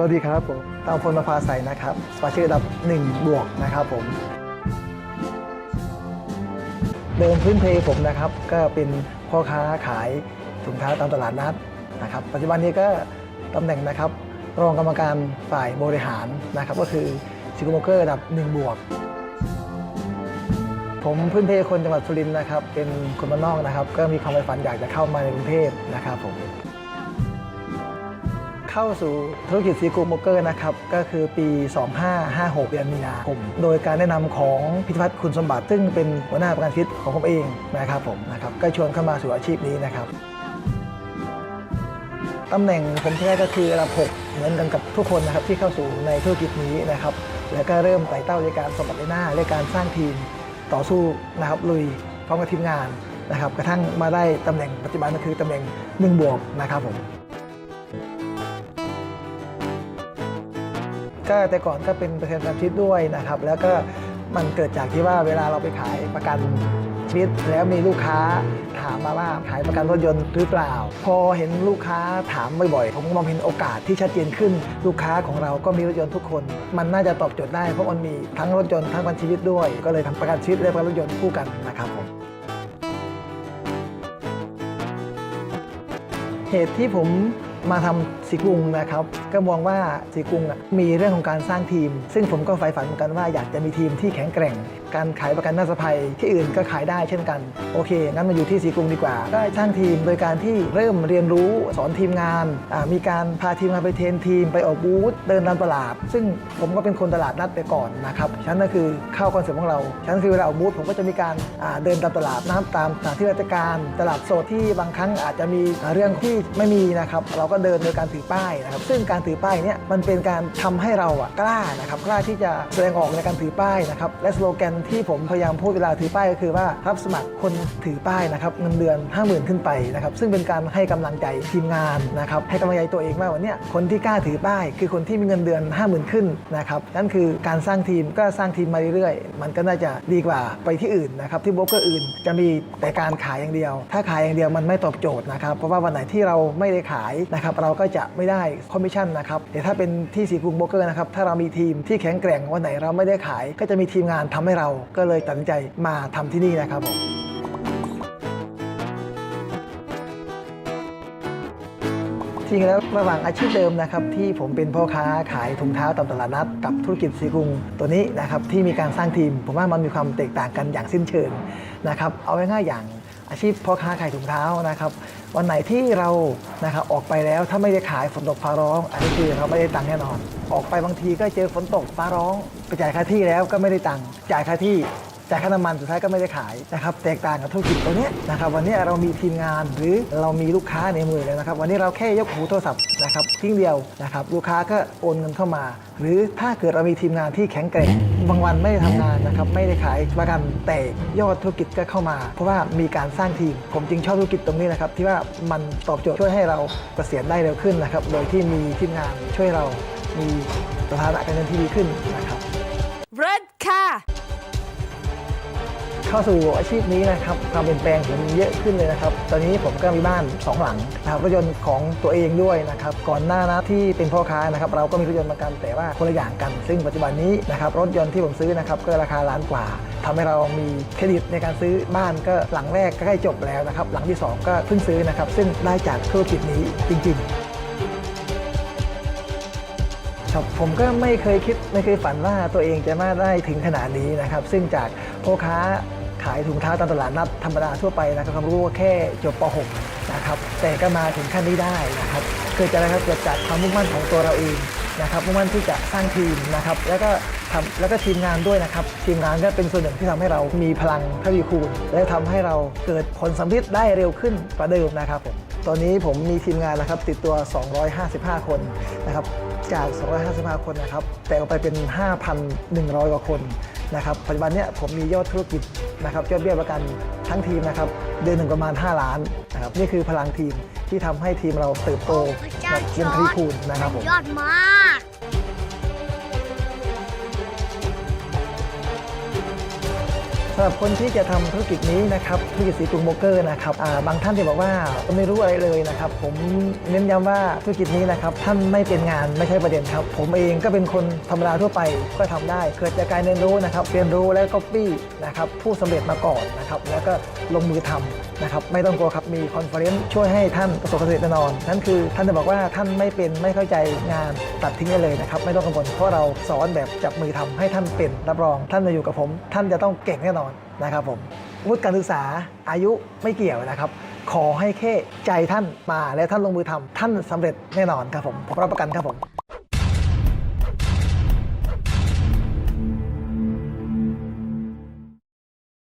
สวัสดีครับผมตามพลมาพาใสนะครับสมาชิกระดับ1บวกนะครับผม เดิมพื้นเพผมนะครับ ก็เป็นพ่อค้าขายถุงเท้าตามตลาดนัดนะครับ ปัจจุบันนี้ก็ตำแหน่งนะครับ รองกรรมการฝ่ายบริหารนะครับ ก็คือซิโกโมเกอร์ระดับ1บวก ผมพื้นเพคนจังหวัดสุรินทร์นะครับ เป็นคนบ้านนอกนะครับ ก็มีความใฝ่ฝันอยากจะเข้ามาในกรุงเทพนะครับผม เข้าสู่ธุรกิจซีกูโมเกอร์นะครับ ก็คือปี 2556เดือนมีนาคม โดยการแนะนำของพิพัฒน์คุณสมบัติ ซึ่งเป็นหัวหน้าประกันชีวิตของผมเองนะครับผมนะครับ ก็ชวนเข้ามาสู่อาชีพนี้นะครับตำแหน่งผมที่ได้ก็คือระดับ6เหมือนกันกับทุกคนนะครับที่เข้าสู่ในธุรกิจนี้นะครับ แล้วก็เริ่มไต่เต้าในการสมบัติหน้าในการสร้างทีมต่อสู้นะครับลุยพร้อมกับทีมงานนะครับกระทั่งมาได้ตำแหน่งปัจจุบันก็คือตำแหน่งหนึ่งบวกนะครับผม ก็แต่ก่อนก็เป็นประกันชีวิตด้วยนะครับ แล้วก็มันเกิดจากที่ว่าเวลาเราไปขายประกันชีวิต แล้วมีลูกค้าถามมาว่าขายประกันรถยนต์หรือเปล่า พอเห็นลูกค้าถามบ่อยๆ ผมมองเห็นโอกาสที่ชัดเจนขึ้น ลูกค้าของเราก็มีรถยนต์ทุกคน มันน่าจะตอบโจทย์ได้เพราะมันมีทั้งรถยนต์ทั้งประกันชีวิตด้วย ก็เลยทำประกันชีวิตและประกันรถยนต์คู่กันนะครับผมเหตุที่ผม มาทำสีกรุงนะครับ ก็มองว่าสีกรุงมีเรื่องของการสร้างทีม ซึ่งผมก็ใฝ่ฝันเหมือนกันว่าอยากจะมีทีมที่แข็งแกร่งการขายประกันน่าสะภัยที่อื่นก็ขายได้เช่นกัน โอเค งั้นมาอยู่ที่สีกรุงดีกว่า ก็สร้างทีมโดยการที่เริ่มเรียนรู้สอนทีมงาน มีการพาทีมงานไปเทรนทีมไปออกบูธเดินตามตลาด ซึ่งผมก็เป็นคนตลาดนัดไปก่อนนะครับฉันก็คือเข้าคอนเซ็ปต์ของเราฉันคือเวลาออกบูธผมก็จะมีการเดินตามตลาดนะครับตามสถานที่ราชการตลาดสดที่บางครั้งอาจจะมีเรื่องที่ไม่มีนะครับเราก็เดินโดยการถือป้ายนะครับซึ่งการถือป้ายเนี่ยมันเป็นการทำให้เราอะกล้านะครับกล้าที่จะแสดงออกในการถือป้ายนะครับและสโลแกนที่ผมพยายามพูดเวลาถือป้ายก็คือว่ารับสมัครคนถือป้ายนะครับเงินเดือน 50,000 ขึ้นไปนะครับซึ่งเป็นการให้กำลังใจทีมงานนะครับให้กำลังใจตัวเองว่าวันนี้คนที่กล้าถือป้าย คือคนที่มีเงินเดือน 50,000 ขึ้นนะครับนั่นคือการสร้างทีมก็สร้างทีมมาเรื่อยๆ มันก็น่าจะดีกว่าไปที่อื่นนะครับที่โบรกเกอร์อื่น จะมีแต่การขายอย่างเดียว ถ้าขายอย่างเดียวมันไม่ตอบโจทย์นะครับเพราะว่าวันไหนที่เราไม่ได้ขายนะครับเราก็จะไม่ได้คอมมิชชั่นนะครับแต่ถ้าเป็นที่สีกรุงโบรกเกอร์นะครับถ้าเรามีทีมที่แข็งแกร่งวันไหนเราไม่ได้ขาย ก็จะมีทีมงานทำให้เราก็เลยตัดสินใจมาทำที่นี่นะครับผมจริงแล้วระหว่างอาชีพเดิมนะครับที่ผมเป็นพ่อค้าขายถุงเท้าตามตลาดนัดกับธุรกิจสีกุงตัวนี้นะครับที่มีการสร้างทีม ผมว่ามันมีความแตกต่างกันอย่างสิ้นเชิงนะครับเอาง่ายๆอย่างอาชีพพ่อค้าขายถุงเท้านะครับ วันไหนที่เรานะครับออกไปแล้วถ้าไม่ได้ขายฝนตกฟ้าร้อง อันนี้คือเราไม่ได้ตังค์แน่นอน ออกไปบางทีก็เจอฝนตกฟ้าร้อง ไปจ่ายค่าที่แล้วก็ไม่ได้ตังค์จ่ายค่าที่ จ่ายค่าน้ำมันสุดท้ายก็ไม่ได้ขายนะครับแตกต่างกับธุรกิจตัวนี้นะครับวันนี้เรามีทีมงานหรือเรามีลูกค้าในมือแล้วนะครับ วันนี้เราแค่ยกหูโทรศัพท์นะครับทิ้งเดียวนะครับลูกค้าก็โอนเงินเข้ามา หรือถ้าเกิดเรามีทีมงานที่แข็งแกร่งบางวันไม่ได้ทำงานนะครับไม่ได้ขายประกันแต่ยอดธุรกิจก็เข้ามา เพราะว่ามีการสร้างทีม ผมจึงชอบธุรกิจตรงนี้นะครับที่ว่ามันตอบโจทย์ช่วยให้เราเกษียณได้เร็วขึ้นนะครับโดยที่มีทีมงานช่วยเรามีสถานะการเงินที่ดีขึ้นนะครับ เข้าสู่อาชีพนี้นะครับความเปลี่ยนแปลงผมเยอะขึ้นเลยนะครับ ตอนนี้ผมก็มีบ้าน 2 หลังนะครับรถยนต์ของตัวเองด้วยนะครับ ก่อนหน้านะที่เป็นพ่อค้านะครับ เราก็มีรถยนต์มือนกันแต่ว่าคนละอย่างกัน ซึ่งปัจจุบันนี้นะครับรถยนต์ที่ผมซื้อนะครับก็ราคาล้านกว่าทำให้เรามีเครดิตในการซื้อบ้านก็หลังแรกก็ใกล้จบแล้วนะครับ หลังที่ 2 ก็เพิ่งซื้อนะครับ ซึ่งได้จากธุรกิจนี้จริง ๆครับผมก็ไม่เคยคิดไม่เคยฝันว่าตัวเองจะมาได้ถึงขนาดนี้นะครับ ซึ่งจากพ่อค้าายถุงเท้าตามตลาดนัดธรรมดาทั่วไปนะครับความรู้ว่าแค่จบป .6 นะครับแต่ก็มาถึงขั้นนี้ได้นะครับเกิดจากอะไรครับเกิดจากความมุ่งมั่นของตัวเราเองนะครับมุ่งมั่นที่จะสร้างทีมนะครับแล้วก็ทำแล้วก็ทีมงานด้วยนะครับทีมงานก็เป็นส่วนหนึ่งที่ทำให้เรามีพลังทวีคูณ และทำให้เราเกิดผลสำเร็จได้เร็วขึ้นกว่าเดิมนะครับผมตอนนี้ผมมีทีมงานนะครับติดตัว 255 คนนะครับ จาก 255 คนนะครับ แต่ออกไปเป็น 5,100 กว่าคนนะครับ ปัจจุบันเนี้ยผมมียอดธุรกิจนะครับยอดเบี้ยประกันทั้งทีมนะครับ เดือนหนึ่งประมาณ 5 ล้านนะครับ นี่คือพลังทีมที่ทำให้ทีมเราเติบโตแบบเป็นทวีคูณนะครับผม ยอดมาก สำหรับคนที่จะทำธุรกิจนี้นะครับธุรกิจสีกรุงโบเกอร์นะครับาบางท่านที่บอกว่าไม่รู้อะไรเลยนะครับผมเน้นย้ำว่าธุรกิจนี้นะครับท่านไม่เป็นงานไม่ใช่ประเด็นครับ ผมเองก็เป็นคนธรรมดาทั่วไปก็ทำได้ เกิดจากการเรียนรู้นะครับเรียนรู้แล้วก็ปี้นะครับผู้สำเร็จมาก่อนนะครับแล้วก็ลงมือทำนะครับไม่ต้องกลัวครับมีคอนเฟอเรนซ์ช่วยให้ท่านประสบความสำเร็จแน่นอน นั่นคือท่านจะบอกว่าท่านไม่เป็นไม่เข้าใจงานตัดทิ้งได้เลยนะครับไม่ต้องกังวลเพราะเราสอนแบบจับมือทำให้ท่านเป็นรับรอง ท่านมาอยู่กับผม ท่านจะต้องเก่งแน่นอนนะครับผมวุฒิการศึกษาอายุไม่เกี่ยวนะครับ ขอให้แค่ใจท่านมาและท่านลงมือทำท่านสำเร็จแน่นอนครับผมผมรับประกันครับผม